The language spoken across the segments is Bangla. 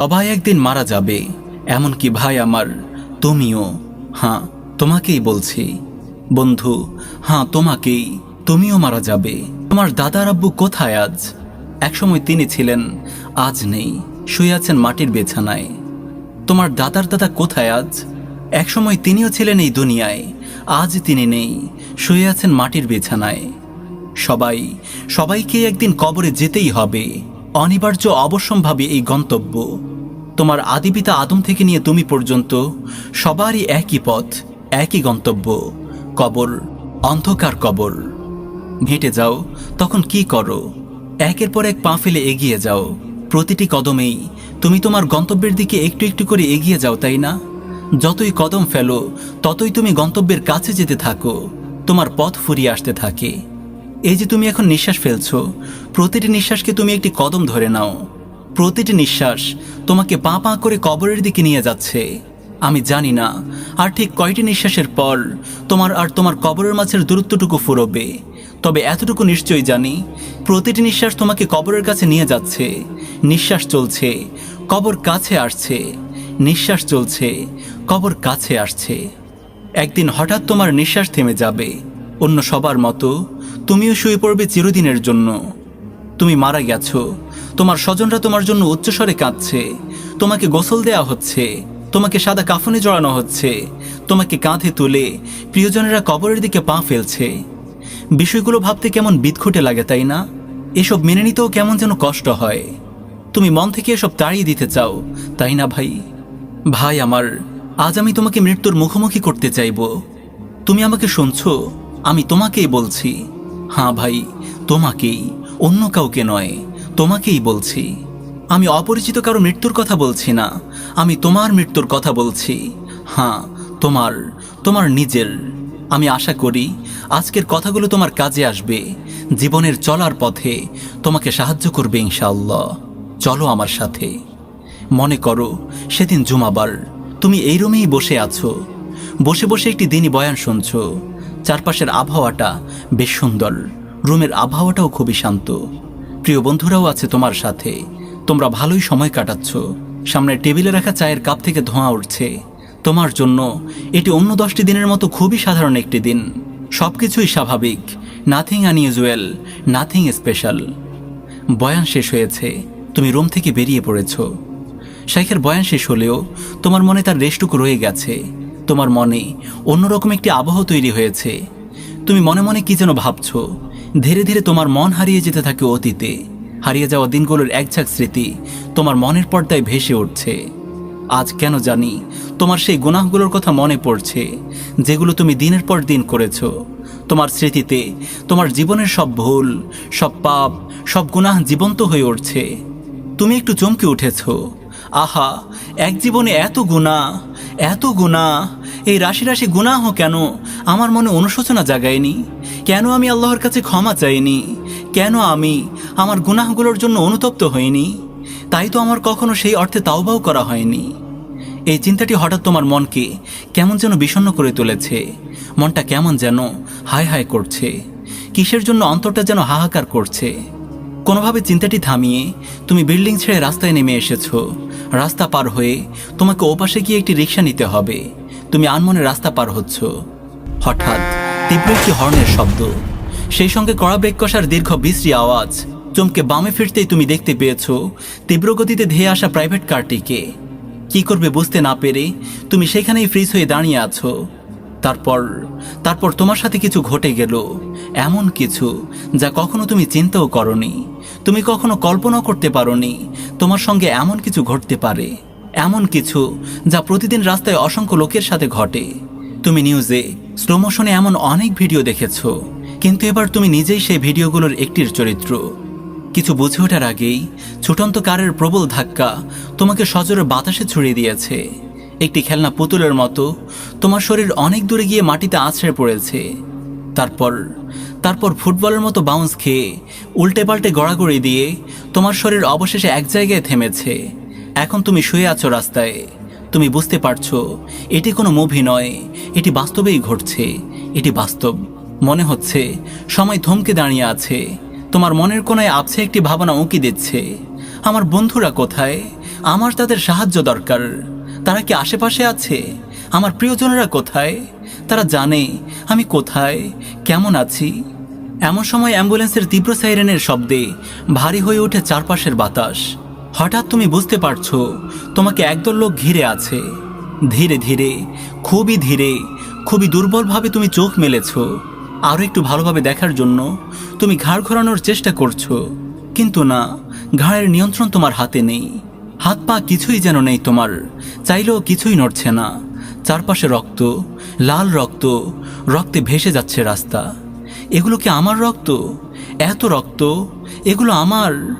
সবাই একদিন মারা যাবে। এমনকি ভাই আমার, তুমিও। হ্যাঁ তোমাকেই বলছি। বন্ধু হ্যাঁ তোমাকেই। তুমিও মারা যাবে। তোমার দাদার আব্বু কোথায় আজ? একসময় তিনি ছিলেন, আজ নেই। শুয়ে আছেন মাটির বিছানায়। তোমার দাদার দাদা কোথায় আজ? একসময় তিনিও ছিলেন এই দুনিয়ায়, আজ তিনি নেই। শুয়ে আছেন মাটির বিছানায়। সবাই, সবাইকে একদিন কবরে যেতেই হবে। অনিবার্য অবশ্যম্ভাবী এই গন্তব্য। তোমার আদিপিতা আদম থেকে নিয়ে তুমি পর্যন্ত সবারই একই পথ, একই গন্তব্য, কবর, অন্ধকার কবর। হেঁটে যাও, তখন কি করো? একের পর এক পা ফেলে এগিয়ে যাও। প্রতিটি কদমেই তুমি তোমার গন্তব্যের দিকে একটু একটু করে এগিয়ে যাও, তাই না? যতই কদম ফেলো, ততই তুমি গন্তব্যের কাছে যেতে থাকো, তোমার পথ ফুরিয়ে আসতে থাকে। এই যে তুমি এখন নিঃশ্বাস ফেলছো, প্রতিটি নিঃশ্বাসকে তুমি একটি কদম ধরে নাও। প্রতিটি নিঃশ্বাস তোমাকে পা পা করে কবরের দিকে নিয়ে যাচ্ছে। আমি জানি না, আর ঠিক কয়টি নিঃশ্বাসের পর তোমার আর তোমার কবরের মাঝের দূরত্বটুকু ফুরবে। তবে এতটুকু নিশ্চয়ই জানি, প্রতিটি নিঃশ্বাস তোমাকে কবরের কাছে নিয়ে যাচ্ছে। নিঃশ্বাস চলছে, কবর কাছে আসছে। নিঃশ্বাস চলছে, কবর কাছে আসছে। একদিন হঠাৎ তোমার নিঃশ্বাস থেমে যাবে। অন্য সবার মতো তুমিও শুয়ে পড়বে চিরদিনের জন্য। তুমি মারা গেছো। তোমার স্বজনরা তোমার জন্য উচ্চস্বরে কাঁদছে। তোমাকে গোসল দেয়া হচ্ছে। তোমাকে সাদা কাফনে জড়ানো হচ্ছে। তোমাকে কাঁধে তুলে প্রিয়জনেরা কবরের দিকে পা ফেলছে। বিষয়গুলো ভাবতে কেমন বিদঘুটে লাগে, তাই না? এসব মেনে নিতেও কেমন যেন কষ্ট হয়। তুমি মন থেকে এসব তাড়িয়ে দিতে চাও, তাই না ভাই? ভাই আমার, আজ আমি তোমাকে মৃত্যুর মুখোমুখি করতে চাইব। তুমি আমাকে শুনছো, আমি তোমাকেই বলছি। হ্যাঁ ভাই, তোমাকেই, অন্য কাউকে নয়, তোমাকেই বলছি। আমি অপরিচিত কারও মৃত্যুর কথা বলছি না, আমি তোমার মৃত্যুর কথা বলছি। হ্যাঁ তোমার তোমার নিজের। আমি আশা করি, আজকের কথাগুলো তোমার কাজে আসবে, জীবনের চলার পথে তোমাকে সাহায্য করবে ইনশাআল্লাহ। চলো আমার সাথে। মনে করো, সেদিন জুমাবার, তুমি এই রুমেই বসে আছো। বসে বসে একটি দিনই বয়ান শুনছ। চারপাশের আবহাওয়াটা বেশ সুন্দর। রুমের আবহাওয়াটাও খুবই শান্ত। প্রিয় বন্ধুরাও আছে তোমার সাথে। তোমরা ভালোই সময় কাটাচ্ছ। সামনে টেবিলে রাখা চায়ের কাপ থেকে ধোঁয়া উঠছে। তোমার জন্য এটি অন্য দশটি দিনের মতো খুবই সাধারণ একটি দিন। সবকিছুই স্বাভাবিক। নাথিং আনইউজুয়াল নাথিং স্পেশাল বয়ান শেষ হয়েছে। তুমি রুম থেকে বেরিয়ে পড়েছো। শাইখের বয়ান শেষ হলেও তোমার মনে তার রেশটুকু রয়ে গেছে। তোমার মনে অন্যরকম একটি আবহ তৈরি হয়েছে। তুমি মনে মনে কি যেন ভাবছ? ধীরে ধীরে তোমার মন হারিয়ে যেতে থাকে অতীতে। হারিয়ে যাওয়া দিনগুলোর একঝাক স্মৃতি তোমার মনের পর্দায় ভেসে উঠছে। আজ কেন জানি তোমার সেই গুনাহগুলোর কথা মনে পড়ছে, যেগুলো তুমি দিনের পর দিন করেছ। তোমার স্মৃতিতে তোমার জীবনের সব ভুল, সব পাপ, সব গুনাহ জীবন্ত হয়ে উঠছে। তুমি একটু চমকে উঠেছ। আহা, এক জীবনে এত গুণা এত গুণা এই রাশি রাশি গুনাহ কেন? আমার মনে অনুশোচনা জাগায়নি। কেন আমি আল্লাহর কাছে ক্ষমা চাইনি? কেন আমি আমার গুনাহগুলোর জন্য অনুতপ্ত হইনি? তাই তো আমার কখনো সেই অর্থে তাওবাও করা হয়নি। এই চিন্তাটি হঠাৎ তোমার মনকে কেমন যেন বিষণ্ণ করে তুলেছে। মনটা কেমন যেন হায় হায় করছে। কিসের জন্য অন্তরটা যেন হাহাকার করছে? কোনোভাবে চিন্তাটি থামিয়ে তুমি বিল্ডিং ছেড়ে রাস্তায় নেমে এসেছ। রাস্তা পার হয়ে তোমাকে ওপাশে গিয়ে একটি রিক্সা নিতে হবে। তুমি আনমনে রাস্তা পার হচ্ছ। হঠাৎ তীব্র একটি হর্নের শব্দ। সেই সঙ্গে কড়া ব্রেক কষার দীর্ঘ বিশ্রী আওয়াজ। চমকে বামে ফিরতেই তুমি দেখতে পেয়েছ তীব্র গতিতে ধেয়ে আসা প্রাইভেট কারটিকে। কি করবে বুঝতে না পেরে তুমি সেখানেই ফ্রিজ হয়ে দাঁড়িয়ে আছো। তারপর তারপর তোমার সাথে কিছু ঘটে গেল। এমন কিছু যা কখনো তুমি চিন্তাও করনি। তুমি কখনো কল্পনাও করতে পারোনি। তোমার সঙ্গে এমন কিছু ঘটতে পারে। এমন কিছু যা প্রতিদিন রাস্তায় অসংখ্য লোকের সাথে ঘটে। তুমি নিউজে স্লো মোশনে এমন অনেক ভিডিও দেখেছ, কিন্তু এবার তুমি নিজেই সেই ভিডিওগুলোর একটির চরিত্র। কিছু বুঝে ওঠার আগেই ছুটন্ত কারের প্রবল ধাক্কা তোমাকে সজোরে বাতাসে ছড়িয়ে দিয়েছে। একটি খেলনা পুতুলের মতো তোমার শরীর অনেক দূরে গিয়ে মাটিতে আছড়ে পড়েছে। তারপর তারপর ফুটবলের মতো বাউন্স খেয়ে উল্টে পাল্টে গড়াগড়ি দিয়ে তোমার শরীর অবশেষে এক জায়গায় থেমেছে। এখন তুমি শুয়ে আছো রাস্তায়। তুমি বুঝতে পারছ, এটি কোনো মুভি নয়, এটি বাস্তবেই ঘটছে, এটি বাস্তব। মনে হচ্ছে, সময় থমকে দাঁড়িয়ে আছে, তোমার মনের কোনায় আপছে একটি ভাবনা উঁকি দিচ্ছে। আমার বন্ধুরা কোথায়? আমার তাদের সাহায্য দরকার। তারা কি আশেপাশে আছে? আমার প্রিয়জনেরা কোথায়? তারা জানে, আমি কোথায়? কেমন আছি? এমন সময় অ্যাম্বুলেন্সের তীব্র সাইরেনের শব্দে ভারী হয়ে ওঠে চারপাশের বাতাস। হঠাৎ তুমি বুঝতে পারছ, তোমাকে একদল লোক ঘিরে আছে। ধীরে ধীরে, খুবই ধীরে, খুবই দুর্বলভাবে তুমি চোখ মেলেছ। আরও একটু ভালোভাবে দেখার জন্য তুমি ঘাড় ঘোরানোর চেষ্টা করছ। কিন্তু না, ঘাড়ের নিয়ন্ত্রণ তোমার হাতে নেই। হাত পা কিছুই যেন নেই তোমার, চাইলেও কিছুই নড়ছে না। চারপাশে রক্ত, লাল রক্ত, রক্তে ভেসে যাচ্ছে রাস্তা। এগুলো কি আমার রক্ত? এত রক্ত? এগুলো আমার?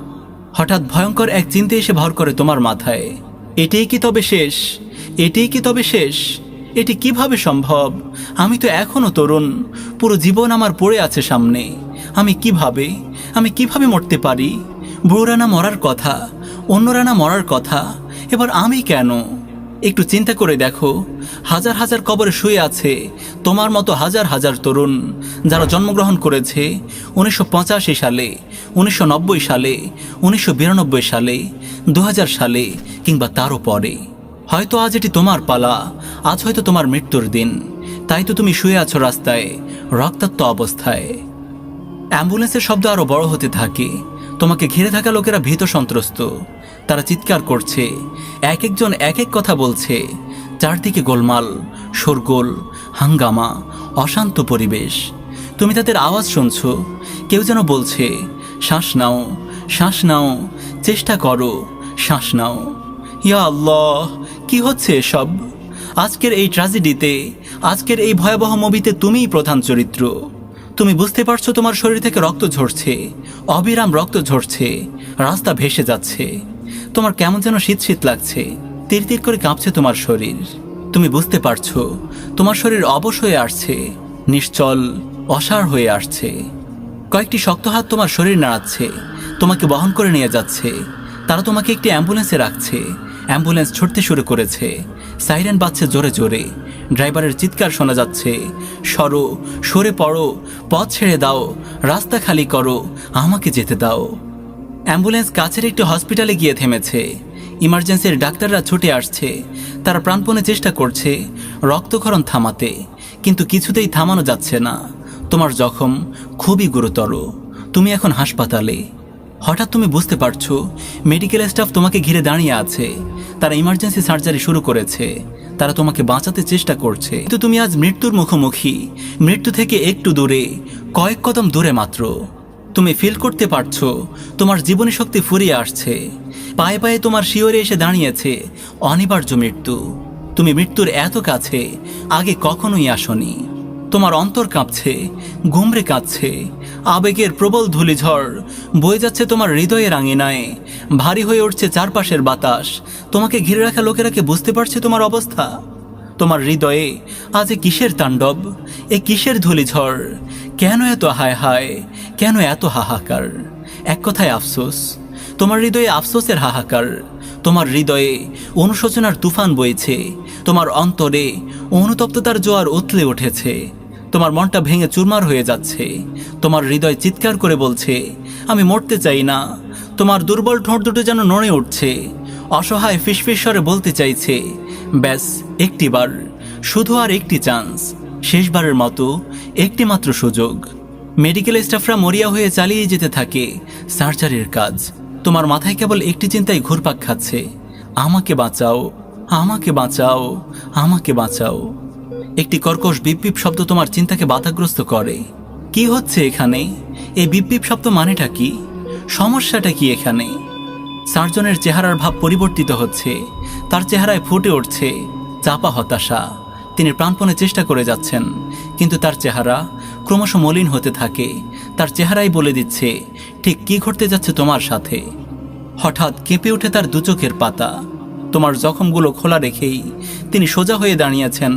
হঠাৎ ভয়ঙ্কর এক চিন্তা এসে ভর করে তোমার মাথায়। এটাই কি তবে শেষ? এটাই কি তবে শেষ? এটি কীভাবে সম্ভব? আমি তো এখনও তরুণ। পুরো জীবন আমার পড়ে আছে সামনে। আমি কীভাবে? আমি কীভাবে মরতে পারি? বুড়োরা না মরার কথা অন্যরা না মরার কথা, এবার আমি কেন? একটু চিন্তা করে দেখো। হাজার হাজার কবরে শুয়ে আছে তোমার মতো হাজার হাজার তরুণ, যারা জন্মগ্রহণ করেছে উনিশশো পঁচাশি সালে। উনিশশো নব্বই সালে, উনিশশো বিরানব্বই সালে দু হাজার সালে কিংবা তারও পরে। হয়তো আজ এটি তোমার পালা, আজ হয়তো তোমার মৃত্যুর দিন। তাই তো তুমি শুয়ে আছো রাস্তায়, রক্তাক্ত অবস্থায়। অ্যাম্বুলেন্সের শব্দ আরও বড় হতে থাকে। তোমাকে ঘিরে থাকা লোকেরা ভীত সন্ত্রস্ত। তারা চিৎকার করছে। এক একজন এক এক কথা বলছে। চারদিকে গোলমাল, শোরগোল, হাঙ্গামা, অশান্ত পরিবেশ। তুমি তাদের আওয়াজ শুনছ। কেউ যেন বলছে শ্বাস নাও শ্বাস নাও, চেষ্টা করো, শ্বাস নাও। ইয়া আল্লাহ, কি হচ্ছে এসব? আজকের এই ট্র্যাজেডিতে, আজকের এই ভয়াবহ মুভিতে তুমিই প্রধান চরিত্র। তুমি বুঝতে পারছ তোমার শরীর থেকে রক্ত ঝরছে, অবিরাম রক্ত ঝরছে, রাস্তা ভেসে যাচ্ছে। তোমার কেমন যেন শীত শীত লাগছে, তীর তীর করে কাঁপছে তোমার শরীর। তুমি বুঝতে পারছ, তোমার শরীর অবশ হয়ে আসছে, নিশ্চল অসার হয়ে আসছে। কয়েকটি শক্ত হাত তোমার শরীর নাড়াচ্ছে, তোমাকে বহন করে নিয়ে যাচ্ছে, তারা তোমাকে একটি অ্যাম্বুলেন্সে রাখছে, অ্যাম্বুলেন্স ছুটতে শুরু করেছে, সাইরেন বাজছে জোরে জোরে, ড্রাইভারের চিৎকার শোনা যাচ্ছে, সরো, সরে পড়ো, পথ ছেড়ে দাও, রাস্তা খালি করো, আমাকে যেতে দাও। অ্যাম্বুলেন্স কাছের একটি হসপিটালে গিয়ে থেমেছে, ইমার্জেন্সির ডাক্তাররা ছুটে আসছে, তারা প্রাণপণে চেষ্টা করছে, রক্তক্ষরণ থামাতে, কিন্তু কিছুতেই থামানো যাচ্ছে না। তোমার জখম খুবই গুরুতর। তুমি এখন হাসপাতালে। হঠাৎ তুমি বুঝতে পারছ মেডিকেল স্টাফ তোমাকে ঘিরে দাঁড়িয়ে আছে। তারা ইমার্জেন্সি সার্জারি শুরু করেছে। তারা তোমাকে বাঁচাতে চেষ্টা করছে। কিন্তু তুমি আজ মৃত্যুর মুখোমুখি। মৃত্যু থেকে একটু দূরে, কয়েক কদম দূরে মাত্র। তুমি ফিল করতে পারছ, তোমার জীবনী শক্তি ফুরিয়ে আসছে। পায়ে পায়ে তোমার শিওরে এসে দাঁড়িয়েছে, অনিবার্য মৃত্যু। তুমি মৃত্যুর এত কাছে, আগে কখনোই আসনি। তোমার অন্তর কাঁপছে গুমরে কাঁপছে আবেগের প্রবল ধূলিঝড় বয়ে যাচ্ছে তোমার হৃদয়ের আঙিনায়, ভারী হয়ে উঠছে চারপাশের বাতাস। তোমাকে ঘিরে রাখা লোকেরা কি বুঝতে পারছে তোমার অবস্থা? তোমার হৃদয়ে আজ এ কিসের তাণ্ডব, এ কিসের ধূলিঝড়? কেন এত হায় হায়? কেন এত হাহাকার? এক কথায় আফসোস, তোমার হৃদয়ে আফসোসের হাহাকার। তোমার হৃদয়ে অনুশোচনার তুফান বইছে, তোমার অন্তরে অনুতপ্ততার জোয়ার উতলে উঠেছে। তোমার মনটা ভেঙে চুরমার হয়ে যাচ্ছে। তোমার হৃদয় চিৎকার করে বলছে, আমি মরতে চাই না। তোমার দুর্বল ঠোঁট দুটো যেন নড়ে উঠছে। অসহায় ফিসফিসরে বলতে চাইছে, ব্যাস, একটিবার। শুধু আর একটি চান্স। শেষবারের মতো একটি মাত্র সুযোগ। মেডিকেল স্টাফরা মরিয়া হয়ে চালিয়ে যেতে থাকে। সার্জারির কাজ। তোমার মাথায় কেবল একটি চিন্তাই ঘুরপাক খাচ্ছে। আমাকে বাঁচাও। আমাকে বাঁচাও। আমাকে বাঁচাও। একটি কর্কশ বিপ শব্দ তোমার চিন্তাকে বাধাগ্রস্ত করে। কি হচ্ছে এখানে? এই বিপ শব্দ মানেটা কি? সমস্যাটা কি এখানে? সার্জনের চেহারার ভাব পরিবর্তিত হচ্ছে। তার চেহারায় ফুটে উঠছে চাপা হতাশা। তিনি প্রাণপণে চেষ্টা করে যাচ্ছেন, কিন্তু তার চেহারা ক্রমশ মলিন হতে থাকে। তার চেহারাই বলে দিচ্ছে, ঠিক কি ঘটতে যাচ্ছে তোমার সাথে? হঠাৎ কেঁপে ওঠে তার দুচোখের পাতা। তোমার জখমগুলো খোলা রেখেই তিনি সোজা হয়ে দাঁড়িয়েছেন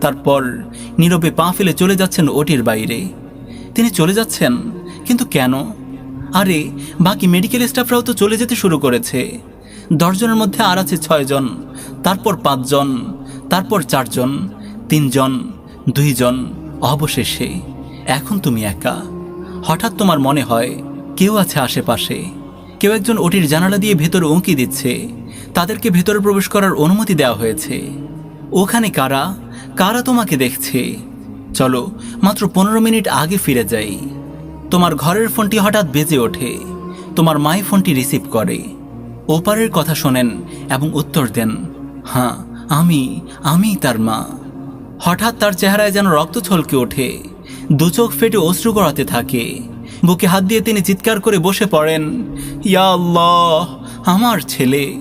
তারপর নীরবে পা ফেলে চলে যাচ্ছেন ওটির বাইরে। তিনি চলে যাচ্ছেন, কিন্তু কেন? আরে, বাকি মেডিকেল স্টাফরাও তো চলে যেতে শুরু করেছে। দশজনের মধ্যে আর আছে ছয়জন, তারপর পাঁচজন, তারপর চারজন, তিনজন, দুইজন, অবশেষে। এখন তুমি একা। হঠাৎ তোমার মনে হয় কেউ আছে আশেপাশে। কেউ একজন ওটির জানালা দিয়ে ভেতর উঁকি দিচ্ছে। তাদেরকে ভেতরে প্রবেশ করার অনুমতি দেওয়া হয়েছে। ওখানে কারা? কারা তোমাকে দেখছে? চলো, মাত্র পনেরো মিনিট আগে ফিরে যাই। তোমার ঘরের ফোনটি হঠাৎ বেজে ওঠে। তোমার মাই ফোনটি রিসিভ করে। ওপারের কথা শোনেন এবং উত্তর দেন হ্যাঁ আমি আমি তার মা। হঠাৎ তার চেহারায় যেন রক্ত ছলকে ওঠে। দু চোখ ফেটে অশ্রু গড়াতে থাকে। বুকে হাত দিয়ে তিনি চিৎকার করে বসে পড়েন, ইয়া আল্লাহ, আমার ছেলে।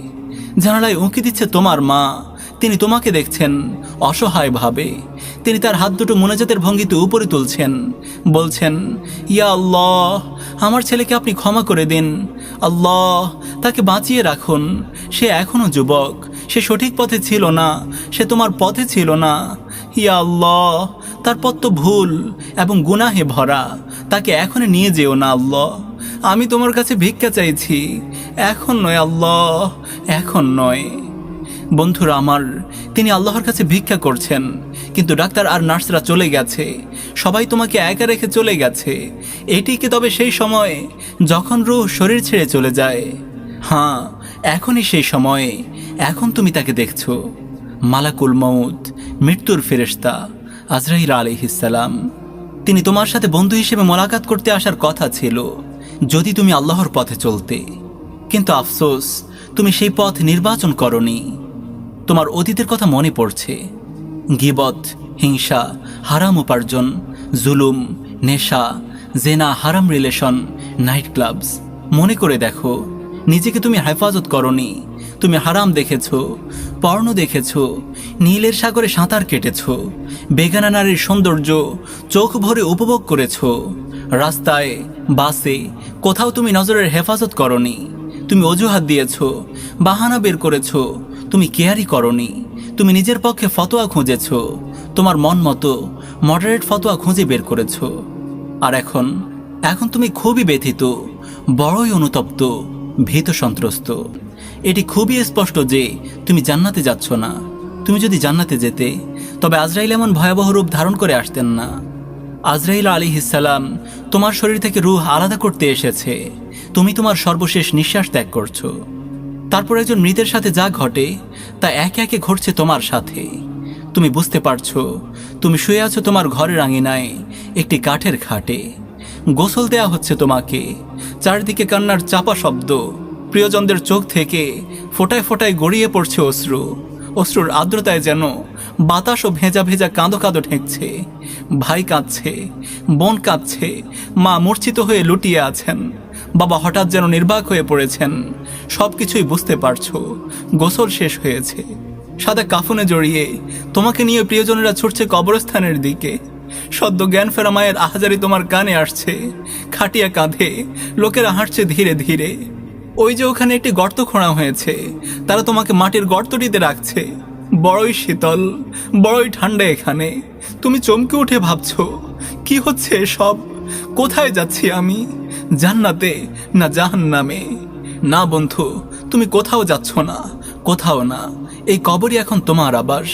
জানালায় উঁকি দিচ্ছে তোমার মা। তিনি তোমাকে দেখছেন। অসহায়ভাবে তিনি তার হাত দুটো মোনাজাতের ভঙ্গিতে উপরে তুলছেন। বলছেন, ইয়া আল্লাহ, আমার ছেলেকে আপনি ক্ষমা করে দিন। আল্লাহ, তাকে বাঁচিয়ে রাখুন। সে এখনও যুবক। সে সঠিক পথে ছিল না। সে তোমার পথে ছিল না। ইয়া আল্লাহ, তার পথ তো ভুল এবং গুনাহে ভরা। তাকে এখনই নিয়ে যেও না আল্লাহ। আমি তোমার কাছে ভিক্ষা চাইছি। এখন নয় আল্লাহ, এখন নয়। বন্ধুরা আমার তিনি আল্লাহর কাছে ভিক্ষা করছেন। কিন্তু ডাক্তার আর নার্সরা চলে গেছে। সবাই তোমাকে একা রেখে চলে গেছে। এটি কি তবে সেই সময় যখন রুহ শরীর ছেড়ে চলে যায়? হ্যাঁ এখনই সেই সময়। এখন তুমি তাকে দেখছ। মালাকুল মৌত মৃত্যুর ফেরেশতা, আজরাইল আলিহিসাল্লাম তিনি তোমার সাথে বন্ধু হিসেবে মোলাকাত করতে আসার কথা ছিল, যদি তুমি আল্লাহর পথে চলতে। কিন্তু আফসোস, তুমি সেই পথ নির্বাচন করনি। তোমার অতীতের কথা মনে পড়ছে। গিবত, হিংসা, হারাম উপার্জন, জুলুম, নেশা, জেনা, হারাম রিলেশন, নাইট ক্লাবস। মনে করে দেখো, নিজেকে তুমি হেফাজত করনি, তুমি হারাম দেখেছ, পর্ণ দেখেছ, নীলের সাগরে সাঁতার কেটেছ, বেগানা নারীর সৌন্দর্য চোখ ভরে উপভোগ করেছ। রাস্তায়, বাসে কোথাও তুমি নজরের হেফাজত করনি, তুমি অজুহাত দিয়েছ, বাহানা বের করেছ তুমি কেয়ারই করনি। তুমি নিজের পক্ষে ফতোয়া খুঁজেছ। তোমার মন মতো মডারেট ফতোয়া খুঁজে বের করেছ। আর এখন এখন তুমি খুবই ব্যথিত, বড়ই অনুতপ্ত, ভীত সন্ত্রস্ত। এটি খুবই স্পষ্ট যে তুমি জান্নাতে যাচ্ছ না। তুমি যদি জান্নাতে যেতে, তবে আজরাইল এমন ভয়াবহ রূপ ধারণ করে আসতেন না। আজরাইল আলী ইসালাম তোমার শরীর থেকে রুহ আলাদা করতে এসেছে। তুমি তোমার সর্বশেষ নিঃশ্বাস ত্যাগ করছ। তারপর একজন মৃতের সাথে যা ঘটে, তা একে একে ঘটছে তোমার সাথে। তুমি বুঝতে পারছ, তুমি শুয়ে আছো তোমার ঘরের আঙিনায়, একটি কাঠের খাটে। গোসল দেয়া হচ্ছে তোমাকে। চারদিকে কান্নার চাপা শব্দ। প্রিয়জনদের চোখ থেকে ফোটায় ফোটায় গড়িয়ে পড়ছে অশ্রু। অশ্রুর আর্দ্রতায় যেন বাতাসও ভেজা ভেজা কাঁদো কাঁদো ঠেকছে। ভাই কাঁদছে, বোন কাঁদছে, মা মূর্ছিত হয়ে লুটিয়ে আছেন। বাবা হঠাৎ যেন নির্বাক হয়ে পড়েছেন। সব কিছুই বুঝতে পারছ। গোসল শেষ হয়েছে। সাদা কাফনে জড়িয়ে তোমাকে নিয়ে প্রিয়জনেরা ছুটছে কবরস্থানের দিকে। সদ্য জ্ঞান ফেরা মায়ের আহাজারি তোমার কানে আসছে। খাটিয়া কাঁধে লোকেরা হাঁটছে ধীরে ধীরে। ওই যে ওখানে একটি গর্ত খোঁড়া হয়েছে, তারা তোমাকে মাটির গর্তটিতে রাখছে। বড়ই শীতল, বড়ই ঠান্ডা এখানে। তুমি চমকে উঠে ভাবছ, কি হচ্ছে সব কোথায় যাচ্ছি আমি? জান্নাতে না জাহান্নামে? না বন্ধু, তুমি কোথাও যাচ্ছ না, কোথাও না। এই কবরই এখন তোমার আবাস।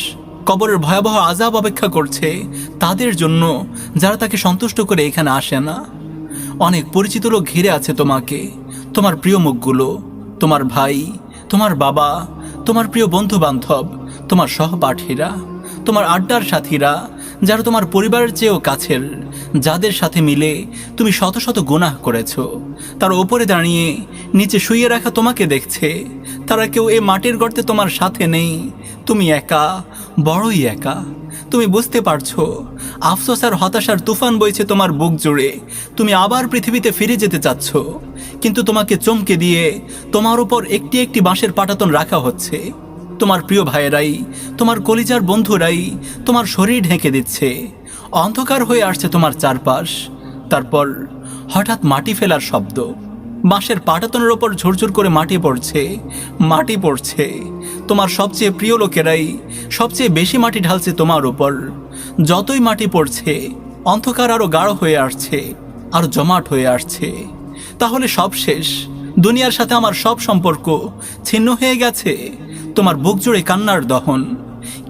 কবরের ভয়াবহ আজাব অপেক্ষা করছে তাদের জন্য, যারা তাকে সন্তুষ্ট করে এখানে আসে না। অনেক পরিচিত লোক ঘিরে আছে তোমাকে। তোমার প্রিয় মুখগুলো, তোমার ভাই, তোমার বাবা, তোমার প্রিয় বন্ধু বান্ধব তোমার সহপাঠীরা, তোমার আড্ডার সাথীরা, যারা তোমার পরিবারের চেয়েও কাছের যাদের সাথে মিলে তুমি শত শত গুনাহ করেছ, তার ওপরে দাঁড়িয়ে নিচে শুয়ে রাখা তোমাকে দেখছে, তারা কেউ এ মাটির গর্তে তোমার সাথে নেই, তুমি একা, বড়ই একা। তুমি বুঝতে পারছ, আফসোস আর হতাশার তুফান বইছে তোমার বুক জুড়ে, তুমি আবার পৃথিবীতে ফিরে যেতে চাচ্ছ, কিন্তু তোমাকে চমকে দিয়ে তোমার উপর একটি একটি বাঁশের পাটাতন রাখা হচ্ছে। তোমার প্রিয় ভাইয়েরাই, তোমার কলিজার বন্ধুরাই তোমার শরীর ঢেকে দিচ্ছে। অন্ধকার হয়ে আসছে তোমার চারপাশ। তারপর হঠাৎ মাটি ফেলার শব্দ। বাঁশের পাটাতনের ওপর ঝুরঝুর করে মাটি পড়ছে মাটি পড়ছে। তোমার সবচেয়ে প্রিয় লোকেরাই সবচেয়ে বেশি মাটি ঢালছে তোমার ওপর যতই মাটি পড়ছে, অন্ধকার আরও গাঢ় হয়ে আসছে, আর জমাট হয়ে আসছে। তাহলে সব শেষ। দুনিয়ার সাথে আমার সব সম্পর্ক ছিন্ন হয়ে গেছে। তোমার বুক জুড়ে কান্নার দহন।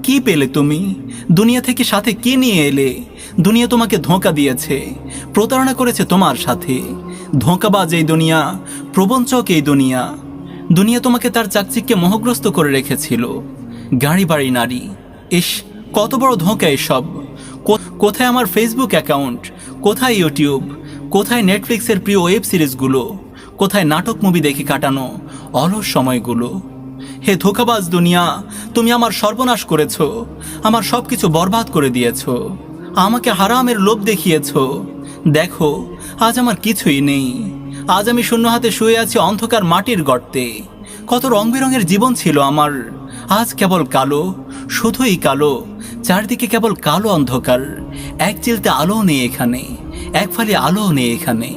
কি পেলে তুমি? দুনিয়া থেকে সাথে কি নিয়ে এলে? দুনিয়া তোমাকে ধোঁকা দিয়েছে, প্রতারণা করেছে তোমার সাথে। ধোঁকাবাজ এই দুনিয়া, প্রবঞ্চক এই দুনিয়া। দুনিয়া তোমাকে তার চাকচিককে মোহগ্রস্ত করে রেখেছিল। গাড়ি বাড়ি নারী। ইস, কত বড় ধোঁকা এসব। কোথায় আমার ফেসবুক অ্যাকাউন্ট কোথায় ইউটিউব কোথায় নেটফ্লিক্সের প্রিয় ওয়েব সিরিজগুলো কোথায় নাটক মুভি দেখে কাটানো অলস সময়গুলো? হে ধোকাবাজ দুনিয়া, তুমি আমার সর্বনাশ করেছ, আমার সব কিছু বরবাদ করে দিয়েছ। আমাকে হারামের লোভ দেখিয়েছ। দেখো, আজ আমার কিছুই নেই। আজ আমি শূন্য হাতে শুয়ে আছি অন্ধকার মাটির গর্তে। কত রং বেরঙের জীবন ছিল আমার। আজ কেবল কালো, শুধুই কালো। চারদিকে কেবল কালো অন্ধকার। এক চিলতে আলো নেই এখানে, এক ফালি আলো নেই এখানে।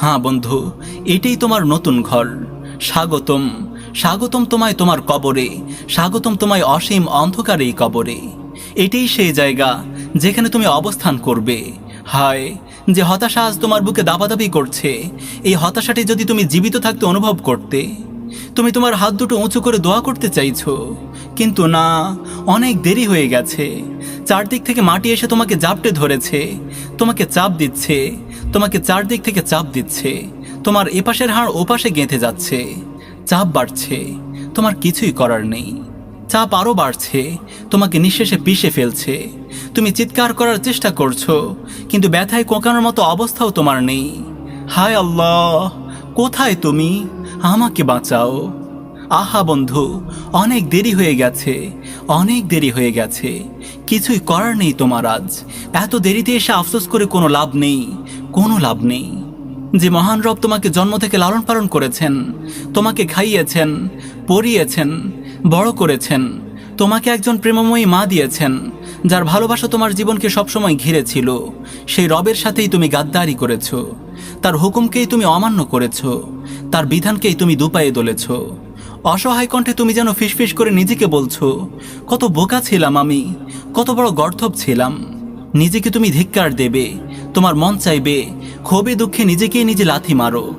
হ্যাঁ বন্ধু, এটাই তোমার নতুন ঘর। স্বাগতম স্বাগতম তোমায় তোমার কবরে, স্বাগতম তোমায় অসীম অন্ধকার এই কবরে। এটাই সেই জায়গা যেখানে তুমি অবস্থান করবে। হায়, যে হতাশা আজ তোমার বুকে দাবাদাবি করছে, এই হতাশাটি যদি তুমি জীবিত থাকতে অনুভব করতে, তুমি তোমার হাত দুটো উঁচু করে দোয়া করতে চাইছো। কিন্তু না, অনেক দেরি হয়ে গেছে। চারদিক থেকে মাটি এসে তোমাকে জাপটে ধরেছে, তোমাকে চাপ দিচ্ছে, তোমাকে চারদিক থেকে চাপ দিচ্ছে, তোমার এপাশের হাড় ওপাশে গেঁথে যাচ্ছে, চাপ বাড়ছে, তোমার কিছুই করার নেই। চাপ আরও বাড়ছে, তোমাকে নিঃশেষে পিষে ফেলছে। তুমি চিৎকার করার চেষ্টা করছ, কিন্তু ব্যথায় কোঁকানোর মতো অবস্থাও তোমার নেই। হায় আল্লাহ, কোথায় তুমি? আমাকে বাঁচাও। আহা বন্ধু, অনেক দেরি হয়ে গেছে, অনেক দেরি হয়ে গেছে। কিছুই করার নেই তোমার আজ। এত দেরিতে এসে আফসোস করে কোনো লাভ নেই, কোনো লাভ নেই। যে মহান রব তোমাকে জন্ম থেকে লালন পালন করেছেন, তোমাকে খাইয়েছেন, পরিয়েছেন বড় করেছেন। তোমাকে একজন প্রেমময়ী মা দিয়েছেন, যার ভালোবাসা তোমার জীবনকে সবসময় ঘিরে ছিল। সেই রবের সাথেই তুমি গাদ্দারি করেছ। তার হুকুমকেই তুমি অমান্য করেছ। তার বিধানকেই তুমি দুপায়ে দলেছ। অসহায় কণ্ঠে তুমি যেন ফিসফিস করে নিজেকে বলছো, কত বোকা ছিলাম আমি, কত বড় গর্ধব ছিলাম। নিজেকে তুমি ধিক্কার দেবে, তোমার মন চাইবে, ক্ষোভে দুঃখে নিজেকেই নিজে লাথি মারো।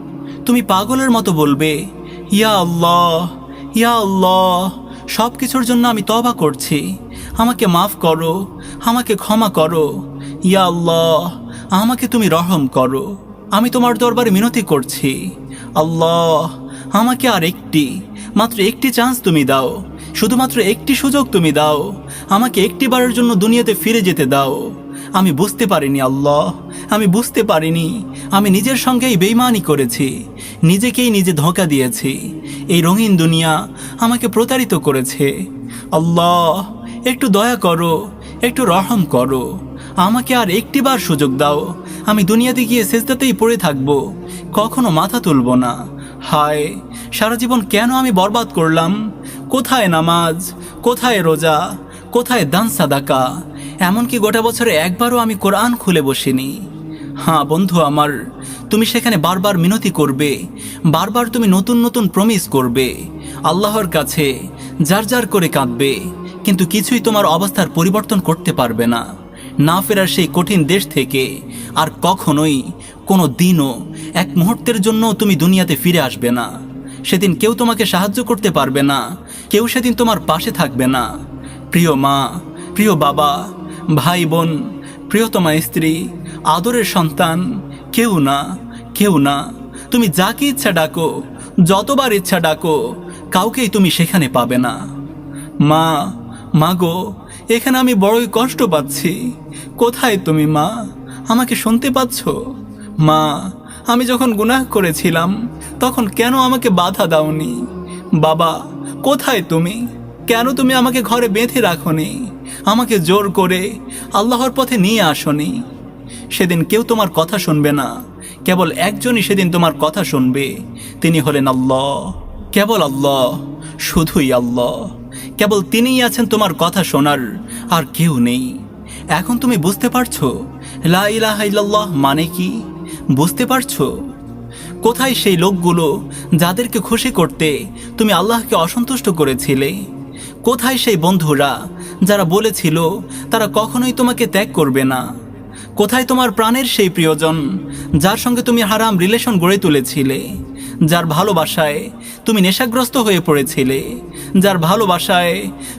তুমি পাগলের মতো বলবে, ইয়া আল্লাহ ইয়া আল্লাহ সব কিছুর জন্য আমি তবা করছি। আমাকে মাফ করো, আমাকে ক্ষমা করো। ইয়া আল্লাহ, আমাকে তুমি রহম করো। আমি তোমার দরবারে মিনতি করছি। আল্লাহ, আমাকে আর একটি, মাত্র একটি চান্স তুমি দাও। শুধুমাত্র একটি সুযোগ তুমি দাও। আমাকে একটি বারের জন্য দুনিয়াতে ফিরে যেতে দাও। আমি বুঝতে পারিনি আল্লাহ, আমি বুঝতে পারিনি। আমি নিজের সঙ্গেই বেইমানি করেছি। নিজেকেই নিজে ধোঁকা দিয়েছি। এই রঙিন দুনিয়া আমাকে প্রতারিত করেছে। আল্লাহ, একটু দয়া করো, একটু রহম করো। আমাকে আর একটিবার সুযোগ দাও। আমি দুনিয়াতে গিয়ে সেজদাতেই পড়ে থাকব, কখনো মাথা তুলব না। হায়, সারা জীবন কেন আমি বরবাদ করলাম? কোথায় নামাজ? কোথায় রোজা? কোথায় দান সাদাকা? এমনকি গোটা বছরে একবারও আমি কোরআন খুলে বসিনি। হ্যাঁ বন্ধু আমার, তুমি সেখানে বারবার মিনতি করবে, বারবার তুমি নতুন নতুন প্রমিস করবে, আল্লাহর কাছে যার যার করে কাঁদবে, কিন্তু কিছুই তোমার অবস্থার পরিবর্তন করতে পারবে না। না ফেরার সেই কঠিন দেশ থেকে আর কখনোই, কোনো দিনও, এক মুহূর্তের জন্য তুমি দুনিয়াতে ফিরে আসবে না। সেদিন কেউ তোমাকে সাহায্য করতে পারবে না, কেউ সেদিন তোমার পাশে থাকবে না। প্রিয় মা, প্রিয় বাবা, ভাই বোন, প্রিয়তমা স্ত্রী আদরের সন্তান, কেউ না কেউ না। তুমি যাকে ইচ্ছা ডাকো, যতবার ইচ্ছা ডাকো, কাউকেই তুমি সেখানে পাবে না। মা মা গো, এখানে আমি বড়ই কষ্ট পাচ্ছি। কোথায় তুমি, মা? আমাকে শুনতে পাচ্ছ? মা, আমি যখন গুনাহ করেছিলাম, তখন কেন আমাকে বাধা দাওনি? বাবা, কোথায় তুমি? কেন তুমি আমাকে ঘরে বেঁধে রাখনি? আমাকে জোর করে আল্লাহর পথে নিয়ে আসনি? সেদিন কেউ তোমার কথা শুনবে না। কেবল একজনই সেদিন তোমার কথা শুনবে। তিনি হলেন আল্লাহ। কেবল আল্লাহ। শুধুই আল্লাহ। কেবল তিনিই আছেন তোমার কথা শোনার, আর কেউ নেই। এখন তুমি বুঝতে পারছ? লা ইলাহা ইল্লাল্লাহ মানে কি? বুঝতে পারছ? কোথায় সেই লোকগুলো যাদেরকে খুশি করতে তুমি আল্লাহকে অসন্তুষ্ট করেছিলে? কোথায় সেই বন্ধুরা যারা বলেছিল, তারা কখনোই তোমাকে ত্যাগ করবে না? কোথায় তোমার প্রাণের সেই প্রিয়জন, যার সঙ্গে তুমি হারাম রিলেশন গড়ে তুলেছিলে, যার ভালোবাসায় তুমি নেশাগ্রস্ত হয়ে পড়েছিলে, যার ভালোবাসায়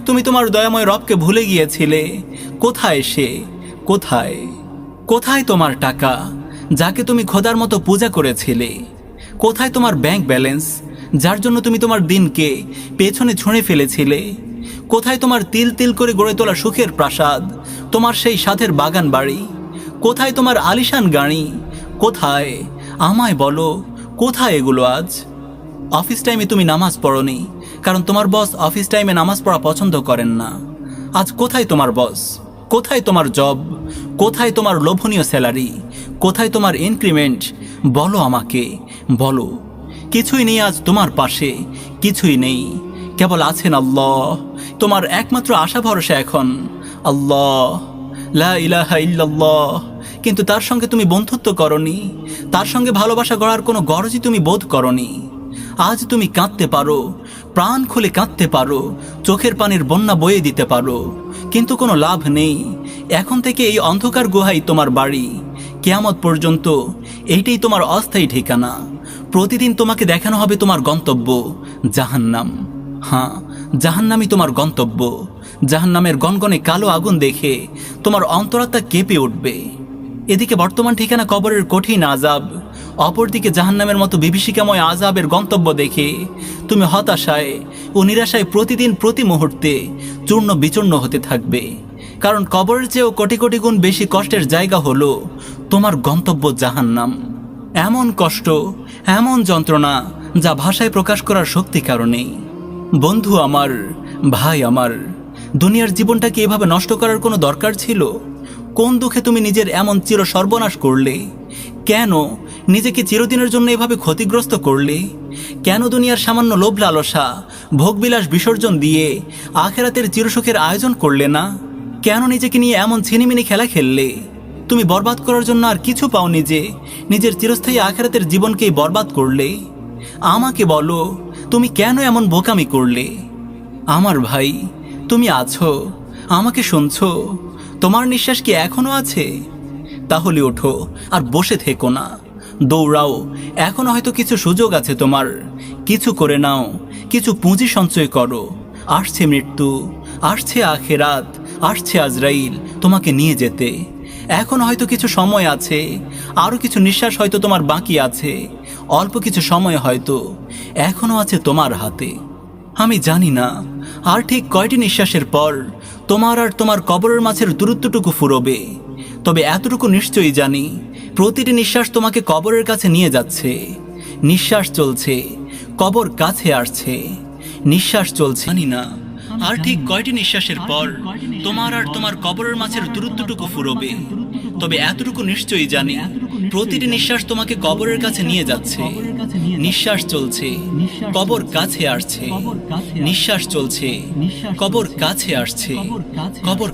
তুমি তোমার দয়াময় রবকে ভুলে গিয়েছিলে, কোথায় সে, কোথায় কোথায় তোমার টাকা, যাকে তুমি খোদার মতো পূজা করেছিলে, কোথায় তোমার ব্যাংক ব্যালেন্স যার জন্য তুমি তোমার দিনকে পেছনে ছুঁড়ে ফেলেছিলে, কোথায় তোমার তিল তিল করে গড়ে তোলা সুখের প্রাসাদ, তোমার সেই সাথের বাগান বাড়ি কোথায় তোমার আলিশান গাড়ি? কোথায়? আমায় বলো, কোথায় এগুলো আজ? অফিস টাইমে তুমি নামাজ পড়নি, কারণ তোমার বস অফিস টাইমে নামাজ পড়া পছন্দ করেন না। আজ কোথায় তোমার বস? কোথায় তোমার জব? কোথায় তোমার লোভনীয় স্যালারি? কোথায় তোমার ইনক্রিমেন্ট? বলো আমাকে, বলো। কিছুই নেই আজ তোমার পাশে, কিছুই নেই। কেবল আছেন আল্লাহ। তোমার একমাত্র আশা ভরসা এখন, আল্লাহ। লা কিন্তু তার সঙ্গে তুমি বন্ধুত্ব করনি। তার সঙ্গে ভালোবাসা গড়ার কোনো গরজই তুমি বোধ করনি। আজ তুমি কাঁদতে পারো, প্রাণ খুলে কাঁদতে পারো, চোখের পানির বন্যা বয়ে দিতে পারো। কিন্তু কোনো লাভ নেই। এখন থেকে এই অন্ধকার গুহাই তোমার বাড়ি। কেয়ামত পর্যন্ত এইটাই তোমার অস্থায়ী ঠিকানা। প্রতিদিন তোমাকে দেখানো হবে তোমার গন্তব্য, জাহান্নাম। হ্যাঁ জাহান্নামই তোমার গন্তব্য। জাহান্নামের গনগনে কালো আগুন দেখে তোমার অন্তরাত্মা কেঁপে উঠবে। এদিকে বর্তমান ঠিকানা কবরের কঠিন আজাব অপরদিকে জাহান্নামের মতো বিভীষিকাময় আজাবের গন্তব্য দেখে তুমি হতাশায় ও নিরাশায় প্রতিদিন প্রতি মুহূর্তে চূর্ণ বিচূর্ণ হতে থাকবে। কারণ কবরের চেয়েও কোটি কোটি গুণ বেশি কষ্টের জায়গা হলো তোমার গন্তব্য জাহান্নাম। এমন কষ্ট, এমন যন্ত্রণা যা ভাষায় প্রকাশ করার শক্তি কারণেই বন্ধু আমার, ভাই আমার দুনিয়ার জীবনটাকে এভাবে নষ্ট করার কোনো দরকার ছিল? কোন দুঃখে তুমি নিজের এমন চির সর্বনাশ করলে? কেন নিজেকে চিরদিনের জন্য এভাবে ক্ষতিগ্রস্ত করলে? কেন দুনিয়ার সামান্য লোভ লালসা ভোগবিলাস বিসর্জন দিয়ে আখেরাতের চিরসুখের আয়োজন করলে না? কেন নিজেকে নিয়ে এমন ছিনিমিনি খেলা খেললে? তুমি বরবাদ করার জন্য আর কিছু পাও নিজে নিজের চিরস্থায়ী আখেরাতের জীবনকেই বরবাদ করলে? আমাকে বলো, তুমি কেন এমন বোকামি করলে? আমার ভাই তুমি আছো, আমাকে শুনছো, তোমার নিঃশ্বাস কি এখনও আছে? তাহলে ওঠো আর বসে থেকো না, দৌড়াও, এখনও হয়তো কিছু সুযোগ আছে তোমার। কিছু করে নাও, কিছু পুঁজি সঞ্চয় করো। আসছে মৃত্যু, আসছে আখেরাত, আসছে আজরাইল তোমাকে নিয়ে যেতে। এখন হয়তো কিছু সময় আছে আরও কিছু নিঃশ্বাস হয়তো তোমার বাকি আছে, অল্প কিছু সময় হয়তো এখনও আছে তোমার হাতে। আমি জানি না। আর ঠিক কয়টি নিঃশ্বাসের পর তোমার আর তোমার কবরের মাছের দূরত্বটুকু ফুরবে। তবে এতটুকু নিশ্চয়ই জানি, প্রতিটি নিঃশ্বাস তোমাকে কবরের কাছে নিয়ে যাচ্ছে। নিঃশ্বাস চলছে, কবর কাছে আসছে। নিঃশ্বাস চলছে, জানি না। আর ঠিক কয়টি নিঃশ্বাসের পর তোমার আর তোমার কবরের মাছের দূরত্বটুকু ফুরবে। তবে এতটুকু নিশ্চয়ই জানি, প্রতিটি নিঃশ্বাস তোমাকে কবরের কাছে নিয়ে যাচ্ছে। নিঃশ্বাস চলছে, কবর কাছে আসছে। নিঃশ্বাস চলছে, কবর কাছে আসছে। কবর